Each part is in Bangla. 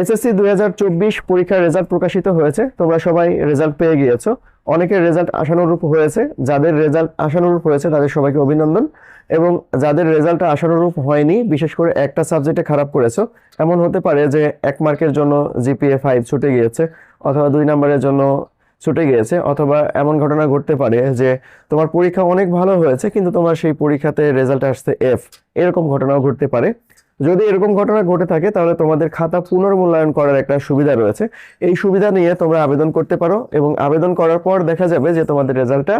এসএসসি দুই হাজার চব্বিশ পরীক্ষার রেজাল্ট প্রকাশিত হয়েছে। তোমরা সবাই রেজাল্ট পেয়ে গিয়েছো। অনেকের রেজাল্ট আশানুরূপ হয়েছে। যাদের রেজাল্ট আশানুরূপ হয়েছে, তাদের সবাইকে অভিনন্দন। এবং যাদের রেজাল্ট আশানুরূপ হয়নি, বিশেষ করে একটা সাবজেক্টে খারাপ করেছ, এমন হতে পারে যে এক মার্কের জন্য জিপিএ ফাইভ ছুটে গিয়েছে, অথবা দুই নম্বরের জন্য ছুটে গিয়েছে, অথবা এমন ঘটনা ঘটতে পারে যে তোমার পরীক্ষা অনেক ভালো হয়েছে, কিন্তু তোমার সেই পরীক্ষাতে রেজাল্ট আসছে এফ এরকম ঘটনাও ঘটতে পারে। যদি এরকম ঘটনা ঘটে থাকে, তাহলে তোমাদের খাতা পুনর্মূল্যায়ন করার একটা সুবিধা রয়েছে। এই সুবিধা নিয়ে তোমরা আবেদন করতে পারো এবং আবেদন করার পর দেখা যাবে যে তোমাদের রেজাল্টটা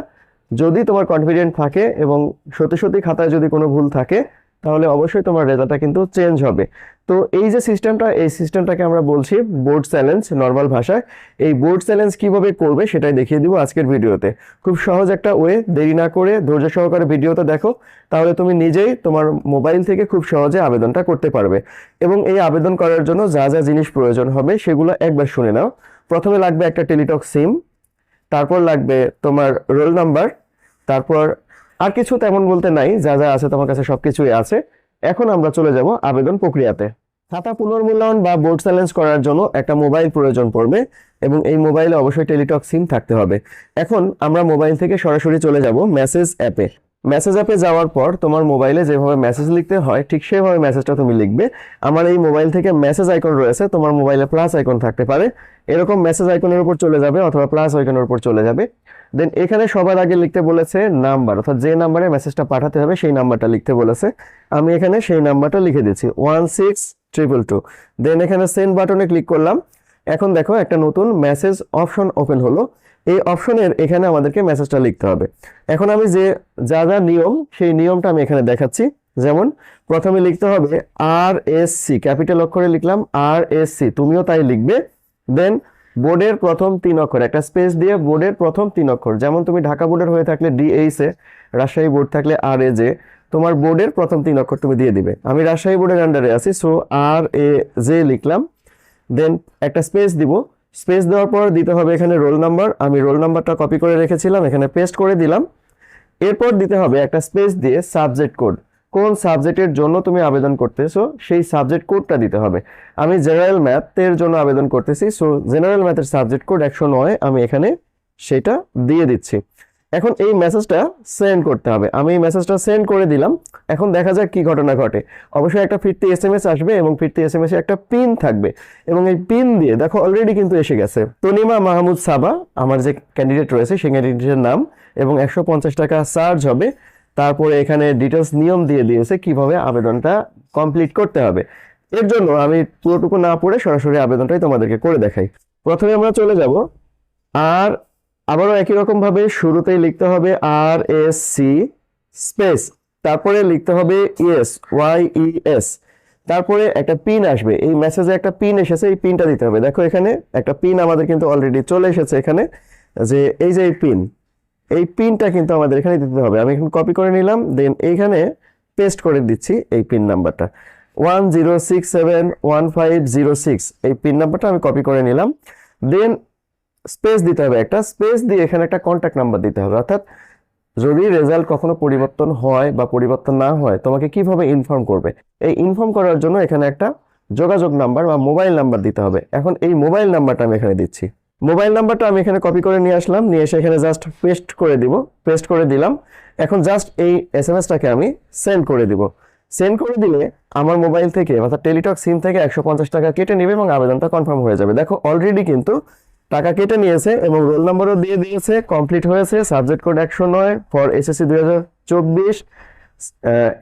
যদি তোমার কনফিডেন্ট থাকে এবং সত্যি সত্যি খাতায় যদি কোনো ভুল থাকে তাহলে অবশ্যই তোমার রেজাল্টটা কিন্তু চেঞ্জ হবে। তো এই যে সিস্টেমটা এই সিস্টেমটাকে আমরা বলছি বোর্ড চ্যালেঞ্জ নর্মাল ভাষায় এই বোর্ড চ্যালেঞ্জ কীভাবে করবে সেটাই দেখিয়ে দিব আজকের ভিডিওতে। খুব সহজ একটা ওয়ে দেরি না করে ধৈর্য সহকারে ভিডিওটা দেখো। তাহলে তুমি নিজেই তোমার মোবাইল থেকে খুব সহজে আবেদনটা করতে পারবে। এবং এই আবেদন করার জন্য যা যা জিনিস প্রয়োজন হবে সেগুলো একবার শুনে নাও। প্রথমে লাগবে একটা টেলিটক সিম, তারপর লাগবে তোমার রোল নাম্বার তারপর আর কিছু তেমন বলতে নাই, যা যা আছে তোমার কাছে সবকিছুই আছে। এখন আমরা চলে যাব আবেদন প্রক্রিয়াতে। খাতা পুনর্মূল্যায়ন বা বোর্ড চ্যালেঞ্জ করার জন্য একটা মোবাইল প্রয়োজন পড়বে এবং এই মোবাইলে অবশ্যই টেলিটক সিম থাকতে হবে। এখন আমরা মোবাইল থেকে সরাসরি চলে যাব মেসেজ অ্যাপে। মেসেজ অ্যাপে যাওয়ার পর তোমার মোবাইলে যেভাবে মেসেজ লিখতে হয়, ঠিক সেভাবে মেসেজটা তুমি লিখবে। আমার এই মোবাইল থেকে মেসেজ আইকন রয়েছে, তোমার মোবাইলে প্লাস আইকন থাকতে পারে। এরকম মেসেজ আইকনের উপর চলে যাবে অথবা প্লাস আইকনের উপর চলে যাবে। দেন এখানে সবার আগে লিখতে বলেছে নাম্বার অর্থাৎ যে নাম্বারে মেসেজটা পাঠাতে হবে, সেই নাম্বারটা লিখতে বলেছে। আমি এখানে সেই নাম্বারটা লিখে দিচ্ছি one six triple two then এখানে সেন্ড বাটনে ক্লিক করলাম। এখন দেখো একটা নতুন মেসেজ অপশন ওপেন হলো। এই অপশনের এখানে আমাদেরকে মেসেজটা লিখতে হবে। এখন আমি যে, যা যা নিয়ম, সেই নিয়মটা আমি এখানে দেখাচ্ছি। যেমন, প্রথমে লিখতে হবে আর এস সি ক্যাপিটাল অক্ষরে লিখলাম আর এস সি তুমিও তাই লিখবে। দেন বোর্ডের প্রথম তিন অক্ষর, একটা স্পেস দিয়ে বোর্ডের প্রথম তিন অক্ষর। যেমন, তুমি ঢাকা বোর্ডের হয়ে থাকলে ডিএইচ এ রাজশাহী বোর্ড থাকলে আর এ জে তোমার বোর্ডের প্রথম তিন অক্ষর তুমি দিয়ে দিবে। আমি রাজশাহী বোর্ডের আন্ডারে আছি সো আর এ জে লিখলাম। দেন একটা স্পেস দিব। স্পেস দেওয়ার পর দিতে হবে এখানে রোল নাম্বার আমি রোল নাম্বারটা কপি করে রেখেছিলাম, এখানে পেস্ট করে দিলাম। এরপর দিতে হবে একটা স্পেস দিয়ে সাবজেক্ট কোড কোন সাবজেক্টের জন্য তুমি আবেদন করতেছো, সেই সাবজেক্ট কোডটা দিতে হবে। আমি জেনারেল ম্যাথের জন্য আবেদন করতেছি সো জেনারেল ম্যাথের সাবজেক্ট কোড একশো নয়, আমি এখানে সেটা দিয়ে দিচ্ছি। এখন এই মেসেজটা সেন্ড করতে হবে। আমি এই মেসেজটা সেন্ড করে দিলাম। এখন দেখা যাক কি ঘটনা ঘটে। অবশ্যই একটা ফিরতি এস এম এস আসবে এবং ফিরতি এস এম এস একটা পিন থাকবে। এবং এই পিন দিয়ে দেখো অলরেডি কিন্তু এসে গেছে। তনিমা মাহমুদ সাবা, আমার যে ক্যান্ডিডেট রয়েছে, সেই ক্যান্ডিডেটের নাম এবং একশো পঞ্চাশ টাকা চার্জ হবে। তারপরে এখানে ডিটেলস নিয়ম দিয়ে দিয়েছে কীভাবে আবেদনটা কমপ্লিট করতে হবে। এর জন্য আমি পুরোটুকু না পড়ে সরাসরি আবেদনটাই তোমাদেরকে করে দেখাই। প্রথমে আমরা চলে যাব আর আবারও একই রকম ভাবে শুরুতেই লিখতে হবে আর এস সি স্পেস তারপরে লিখতে হবে ইএস ওয়াই ই এস তারপরে একটা পিন আসবে। এই মেসেজে একটা পিন এসেছে, এই পিনটা দিতে হবে। দেখো এখানে একটা পিন আমাদের কিন্তু অলরেডি চলে এসেছে এখানে, যে এই যে এই পিন এই পিনটা কিন্তু আমাদের এখানে দিতে হবে। আমি এখন কপি করে নিলাম দেন এইখানে পেস্ট করে দিচ্ছি এই পিন নাম্বারটা one zero six seven one five zero six এই পিন নাম্বারটা আমি কপি করে নিলাম। দেন স্পেস দিতে হবে। একটা স্পেস দিয়ে এখানে একটা কন্ট্যাক্ট নাম্বার দিতে হবে। অর্থাৎ যদি রেজাল্ট কখনো পরিবর্তন হয় বা পরিবর্তন না হয়, তোমাকে কীভাবে ইনফর্ম করবে? এই ইনফর্ম করার জন্য এখানে একটা যোগাযোগ নাম্বার বা মোবাইল নাম্বার দিতে হবে। এখন এই মোবাইল নাম্বারটা আমি এখানে দিচ্ছি। মোবাইল নাম্বারটা আমি এখানে কপি করে নিয়ে আসলাম। নিয়ে এসে এখানে জাস্ট পেস্ট করে দিব। পেস্ট করে দিলাম। এখন জাস্ট এই এস এম এসটাকে আমি সেন্ড করে দিব। সেন্ড করে দিলে আমার মোবাইল থেকে অর্থাৎ টেলিটক সিম থেকে একশো পঞ্চাশ টাকা কেটে নেবে এবং আবেদনটা কনফার্ম হয়ে যাবে। দেখো অলরেডি কিন্তু টাকা কেটে নিয়েছে এবং রোল নাম্বারও দিয়ে দিয়েছে, কমপ্লিট হয়েছে, সাবজেক্ট কোড একশো নয়, ফর এসএসসি দুই হাজার চব্বিশ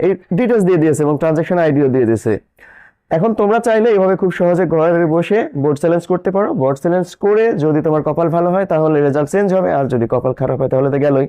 এই ডিটেলস দিয়ে দিয়েছে এবং ট্রানজাকশন আইডিও দিয়ে দিয়েছে। এখন তোমরা চাইলে এভাবে খুব সহজে ঘরে বসে বোর্ড চ্যালেঞ্জ করতে পারো। বোর্ড চ্যালেঞ্জ করে যদি তোমার কপাল ভালো হয়, তাহলে রেজাল্ট চেঞ্জ হবে, আর যদি কপাল খারাপ হয়, তাহলে তো গেলই।